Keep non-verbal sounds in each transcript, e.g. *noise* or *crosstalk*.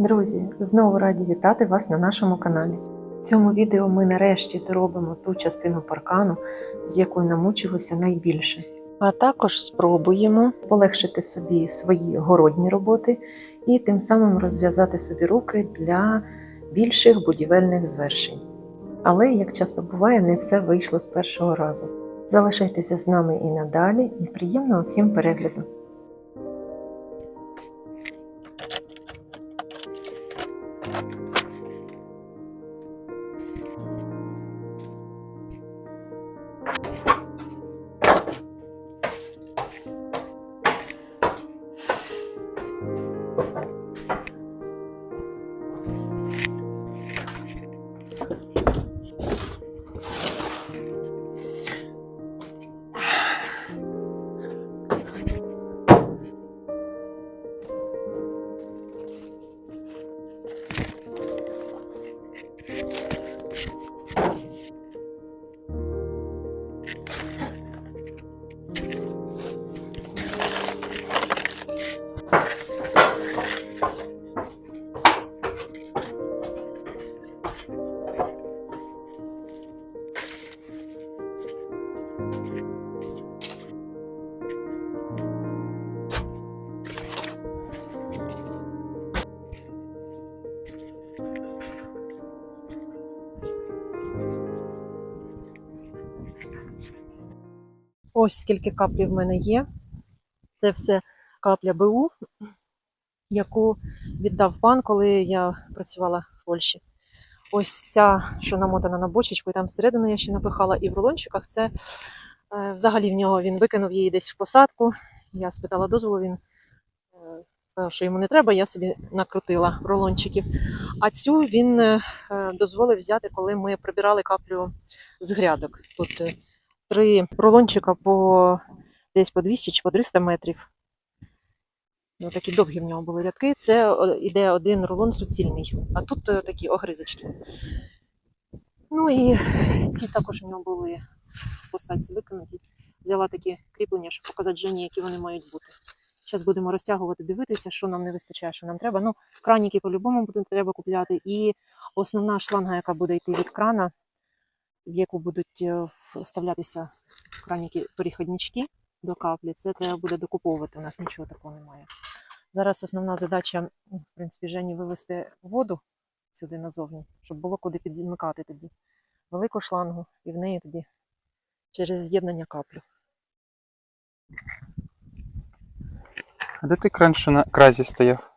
Друзі, знову раді вітати вас на нашому каналі. В цьому відео ми нарешті доробимо ту частину паркану, з якою намучилися найбільше. А також спробуємо полегшити собі свої городні роботи і тим самим розв'язати собі руки для більших будівельних звершень. Але, як часто буває, не все вийшло з першого разу. Залишайтеся з нами і надалі, і приємного всім перегляду! Ось скільки каплі в мене є. Це все капля БУ, яку віддав пан, коли я працювала в Польщі. Ось ця, що намотана на бочечку, і там всередину я ще напихала, і в рулончиках це е, взагалі в нього він викинув її десь в посадку. Я спитала дозволу, він е, сказав, що йому не треба, я собі накрутила рулончиків. А цю він е, дозволив взяти, коли ми прибирали каплю з грядок. Тут три рулончика по десь по 200 чи по 300 метрів. Ну, такі довгі в нього були рядки. Це іде один рулон суцільний, а тут е, такі огризочки. Ну і ці також у нього були посадці викинуті. Взяла такі кріплення, щоб показати Жені, які вони мають бути. Зараз будемо розтягувати, дивитися, що нам не вистачає, що нам треба. Ну, краніки по-любому буде треба купляти. І основна шланга, яка буде йти від крана, в яку будуть е, вставлятися краніки переходнички до каплі, це треба буде докуповувати. У нас нічого такого немає. Зараз основна задача, в принципі, Жені вивести воду сюди назовні, щоб було куди підмикати тоді. Велику шлангу і в неї тоді через з'єднання каплю. А де ти кран, що на кразі стояв?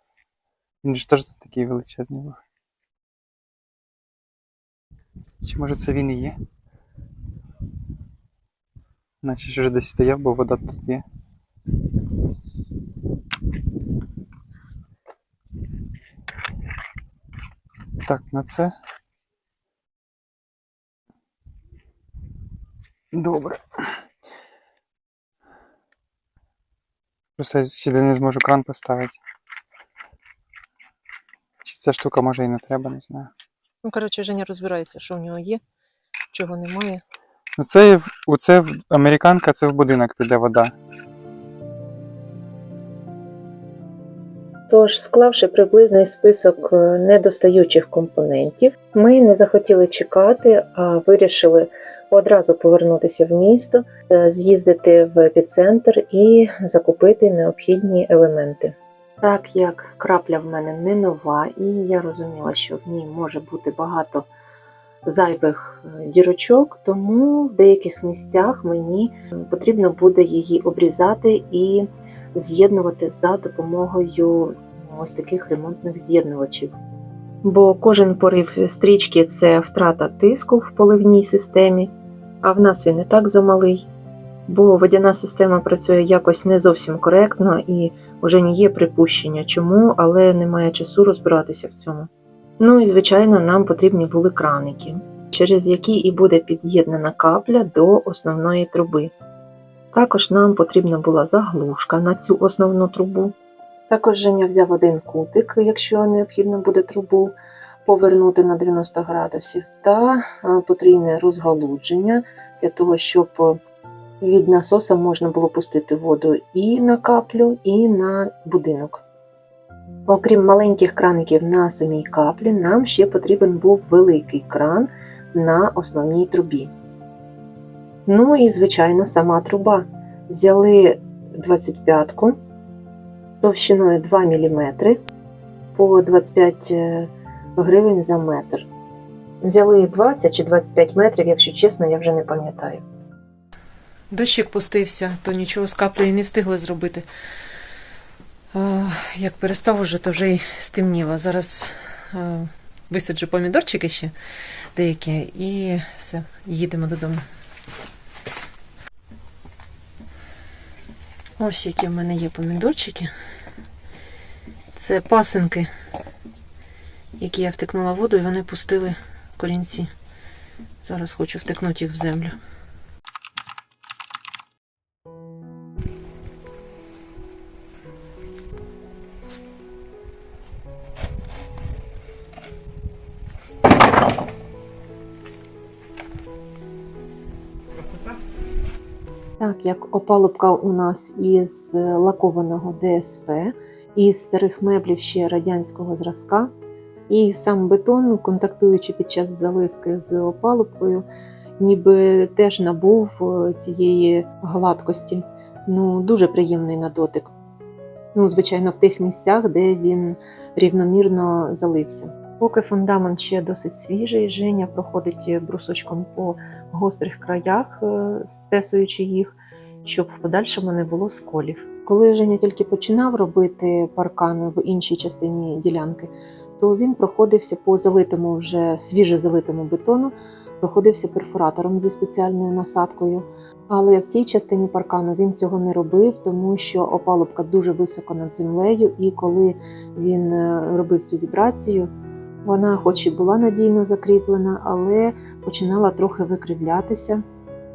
Він ж теж такий величезний був. Чи може це він і є? Наче ж вже десь стояв, бо вода тут є. Так, на це. Добре. Просто я сюди не зможу кран поставити. Чи ця штука може і не треба, не знаю. Ну, коротше, Женя розбирається, що в нього є, чого немає. Ну це, в- оце в- американка, це в будинок піде вода. Тож, склавши приблизний список е, недостаючих компонентів, ми не захотіли чекати, а вирішили одразу повернутися в місто, е, з'їздити в епіцентр і закупити необхідні елементи. Так як крапля в мене не нова, і я розуміла, що в ній може бути багато зайвих е, дірочок, тому в деяких місцях мені потрібно буде її обрізати і з'єднувати за допомогою ось таких ремонтних з'єднувачів. Бо кожен порив стрічки це втрата тиску в поливній системі, а в нас він і так замалий. Бо водяна система працює якось не зовсім коректно і вже не є припущення, чому, але немає часу розбиратися в цьому. Ну і звичайно, нам потрібні були краники, через які і буде під'єднана капля до основної труби. Також нам потрібна була заглушка на цю основну трубу. Також Женя взяв один кутик, якщо необхідно буде трубу повернути на 90 градусів, та потрійне розгалудження для того, щоб від насоса можна було пустити воду і на каплю, і на будинок. Окрім маленьких краників на самій каплі, нам ще потрібен був великий кран на основній трубі. Ну і, звичайно, сама труба. Взяли 25-ку товщиною 2 мм по 25 е, гривень за метр. Взяли 20 чи 25 метрів, якщо чесно, я вже не пам'ятаю. Дощик пустився, то нічого з каплею не встигли зробити. Як перестав уже, то вже й стемніло. Зараз висаджу помідорчики ще деякі і все, їдемо додому. Ось які в мене є помідорчики. Це пасинки, які я втикнула воду, і вони пустили корінці. Зараз хочу втикнути їх в землю. Так, як опалубка у нас із лакованого ДСП, із старих меблів ще радянського зразка, і сам бетон, контактуючи під час заливки з опалубкою, ніби теж набув е, цієї гладкості. Ну, дуже приємний на дотик. Ну, звичайно, в тих місцях, де він рівномірно залився. Поки фундамент ще досить свіжий, Женя проходить брусочком по гострих краях, е, стесуючи їх, щоб в подальшому не було сколів. Коли Женя тільки починав робити паркан в іншій частині ділянки, то він проходився по залитому вже свіже залитому бетону, проходився перфоратором зі спеціальною насадкою. Але в цій частині паркану він цього не робив, тому що опалубка дуже високо над землею, і коли він е, робив цю вібрацію, вона, хоч і була надійно закріплена, але починала трохи викривлятися,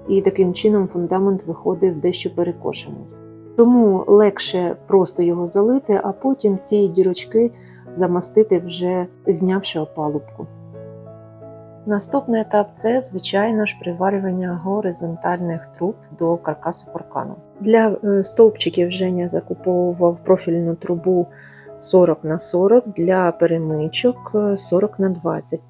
і таким чином фундамент виходив дещо перекошений. Тому легше просто його залити, а потім ці дірочки замастити вже знявши опалубку. Наступний етап це, звичайно ж, приварювання горизонтальних труб до каркасу паркану. Для е, стовпчиків Женя закуповував профільну трубу 40 на 40 для перемичок е, 40 на 20.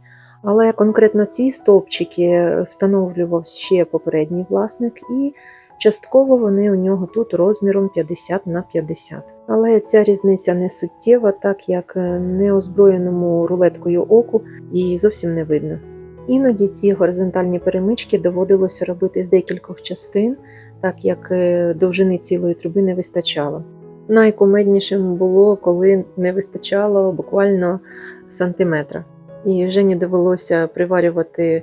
Але конкретно ці стовпчики встановлював ще попередній власник, і частково вони у нього тут розміром 50 на 50. Але ця різниця не суттєва, так як е, неозброєному рулеткою оку її зовсім не видно. Іноді ці горизонтальні перемички доводилося робити з декількох частин, так як е, довжини цілої труби не вистачало. Найкумеднішим було, коли не вистачало буквально сантиметра. І Жені довелося приварювати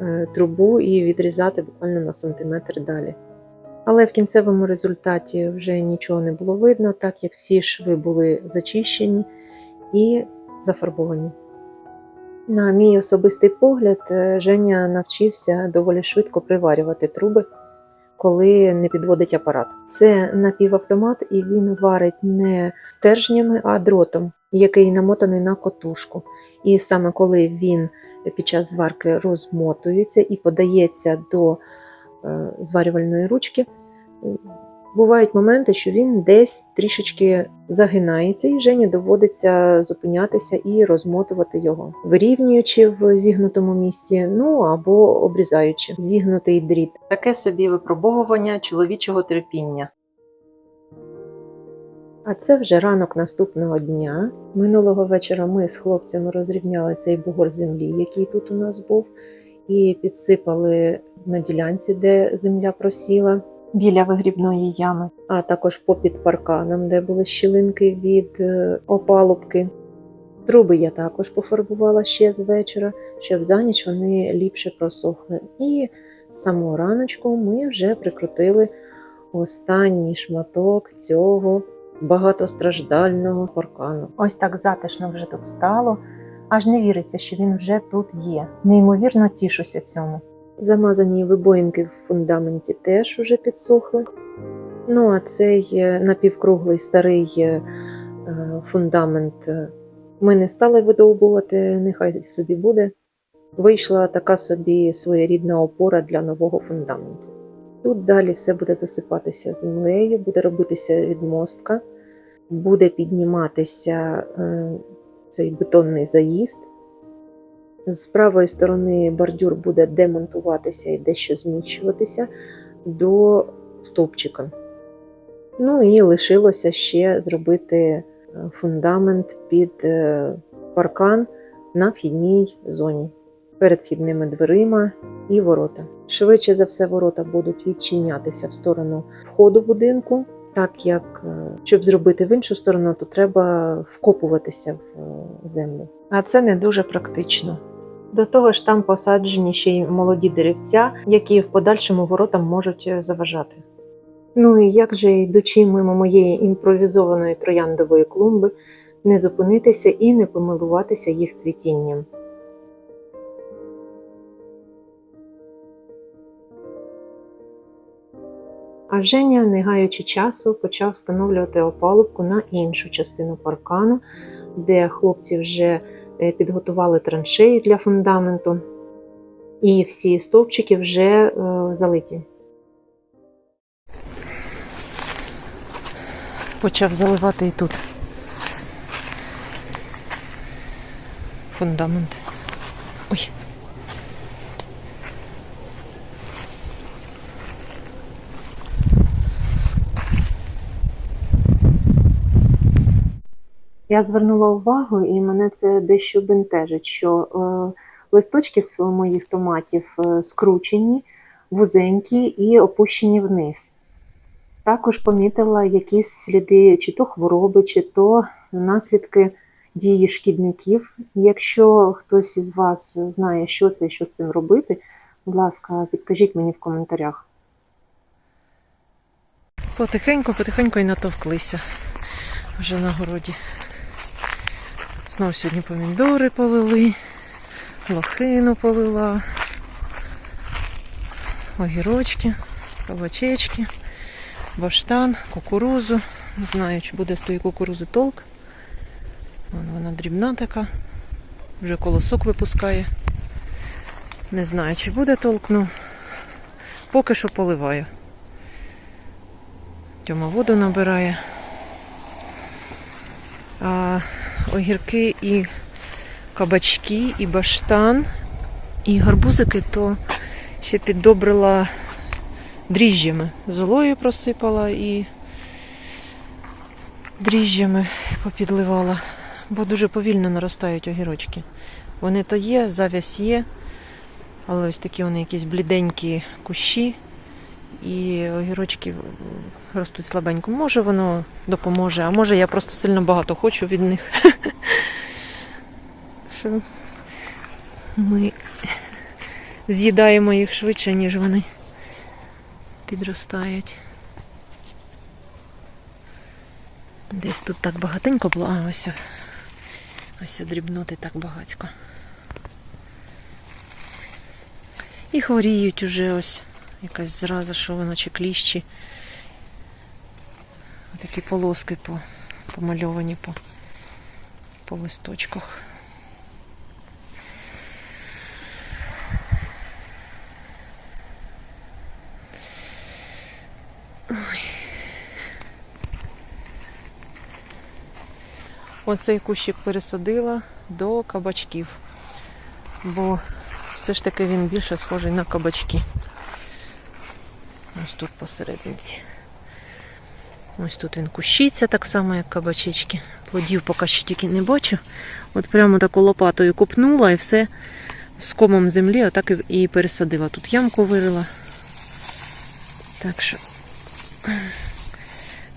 е, трубу і відрізати буквально на сантиметр далі. Але в кінцевому результаті вже нічого не було видно, так як всі шви були зачищені і зафарбовані. На мій особистий погляд, е, Женя навчився доволі швидко приварювати труби, коли не підводить апарат. Це напівавтомат, і він варить не стержнями, а дротом, який намотаний на котушку. І саме коли він під час зварки розмотується і подається до е, зварювальної ручки, бувають моменти, що він десь трішечки загинається, і Жені доводиться зупинятися і розмотувати його, вирівнюючи в зігнутому місці, ну або обрізаючи зігнутий дріт. Таке собі випробовування чоловічого терпіння. А це вже ранок наступного дня. Минулого вечора ми з хлопцями розрівняли цей бугор землі, який тут у нас був, і підсипали на ділянці, де земля просіла біля вигрібної ями, а також попід парканом, де були щілинки від е, опалубки. Труби я також пофарбувала ще з вечора, щоб за ніч вони ліпше просохли. І самого раночку ми вже прикрутили останній шматок цього багатостраждального паркану. Ось так затишно вже тут стало, аж не віриться, що він вже тут є. Неймовірно тішуся цьому. Замазані вибоїнки в фундаменті теж уже підсохли. Ну, а цей е, напівкруглий старий е, е, фундамент ми не стали видовбувати, нехай собі буде. Вийшла така собі своєрідна опора для нового фундаменту. Тут далі все буде засипатися землею, буде робитися відмостка. буде підніматися цей бетонний заїзд. З правої сторони бордюр буде демонтуватися і дещо зміщуватися до стовпчика. Ну і лишилося ще зробити е, фундамент під е, паркан на вхідній зоні перед вхідними дверима і ворота. Швидше за все, ворота будуть відчинятися в сторону входу будинку, так як е, щоб зробити в іншу сторону, то треба вкопуватися в землю. А це не дуже практично. До того ж, там посаджені ще й молоді деревця, які в подальшому воротам можуть е, заважати. Ну і як же, йдучи мимо моєї імпровізованої трояндової клумби, не зупинитися і не помилуватися їх цвітінням. А Женя, не гаючи часу, почав встановлювати опалубку на іншу частину паркану, де хлопці вже підготували траншеї для фундаменту, і всі стовпчики вже е, залиті. Почав заливати і тут. Фундамент. Ой. Я звернула увагу, і мене це дещо бентежить, що е, листочки моїх томатів е, скручені, вузенькі і опущені вниз. Також помітила якісь сліди чи то хвороби, чи то наслідки дії шкідників. Якщо хтось із вас знає, що це і що з цим робити, будь ласка, підкажіть мені в коментарях. Потихеньку, потихеньку і натовклися вже на городі. Знову сьогодні помідори полили, лохину полила, огірочки, кабачечки, баштан, кукурузу. Не знаю, чи буде з тої кукурузи толк. Вон вона дрібна така, вже колосок випускає. Не знаю, чи буде толк, ну поки що поливаю. Тьома воду набирає. А огірки і кабачки, і баштан, і гарбузики, то ще піддобрила дріжджями. Золою просипала і дріжджями попідливала, бо дуже повільно наростають огірочки. Вони то є, зав'язь є, але ось такі вони якісь бліденькі кущі, і огірочки ростуть слабенько. Може воно допоможе, а може я просто сильно багато хочу від них. *laughs* Що ми з'їдаємо їх швидше, ніж вони підростають. Десь тут так багатенько було, а ось ось дрібноти так багацько. І хворіють уже ось якась зраза, що воно чи кліщі. Такі полоски по, помальовані по, по листочках. Оцей кущик пересадила до кабачків, бо все ж таки він більше схожий на кабачки. Ось тут посерединці. Ось тут він кущиться так само, як кабачечки. Плодів поки що тільки не бачу. От прямо таку лопатою купнула і все з комом землі, отак і пересадила. Тут ямку вирила. Так що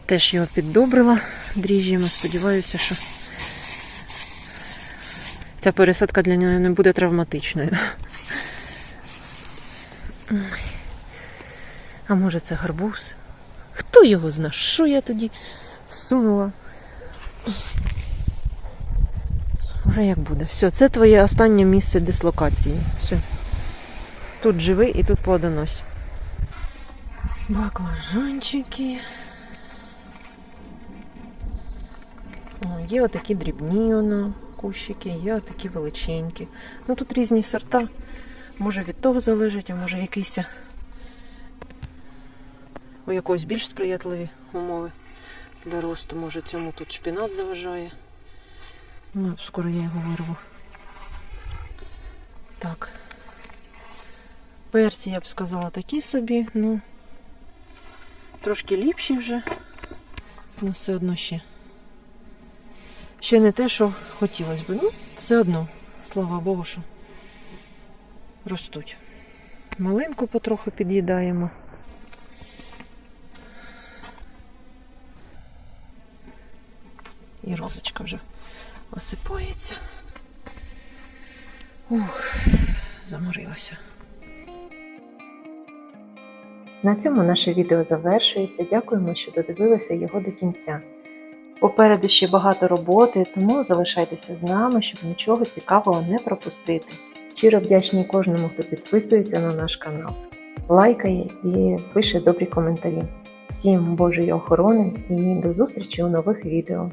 теж його піддобрила дріжджями. Сподіваюся, що ця пересадка для нього не буде травматичною. А може це гарбуз? Хто його зна? Що я тоді всунула? Вже як буде. Все, це твоє останнє місце дислокації. Все. Тут живи і тут плодонось. Баклажанчики. О, є отакі дрібні воно, кущики, є отакі величенькі. Ну тут різні сорта. Може від того залежить, а може якийсь у якось більш сприятливі умови. для росту. Може цьому тут шпінат заважає. Ну, скоро я його вирву. Так. Перці, я б сказала, такі собі, ну трошки ліпші вже. Ну, все одно ще. Ще не те, що хотілося б. Ну, все одно, слава Богу, що ростуть. Малинку потроху під'їдаємо. І розочка вже осипається. Ух, заморилася. На цьому наше відео завершується. Дякуємо, що додивилися його до кінця. Попереду ще багато роботи, тому залишайтеся з нами, щоб нічого цікавого не пропустити. Щиро вдячні кожному, хто підписується на наш канал, лайкає і пише добрі коментарі. Всім Божої охорони і до зустрічі у нових відео.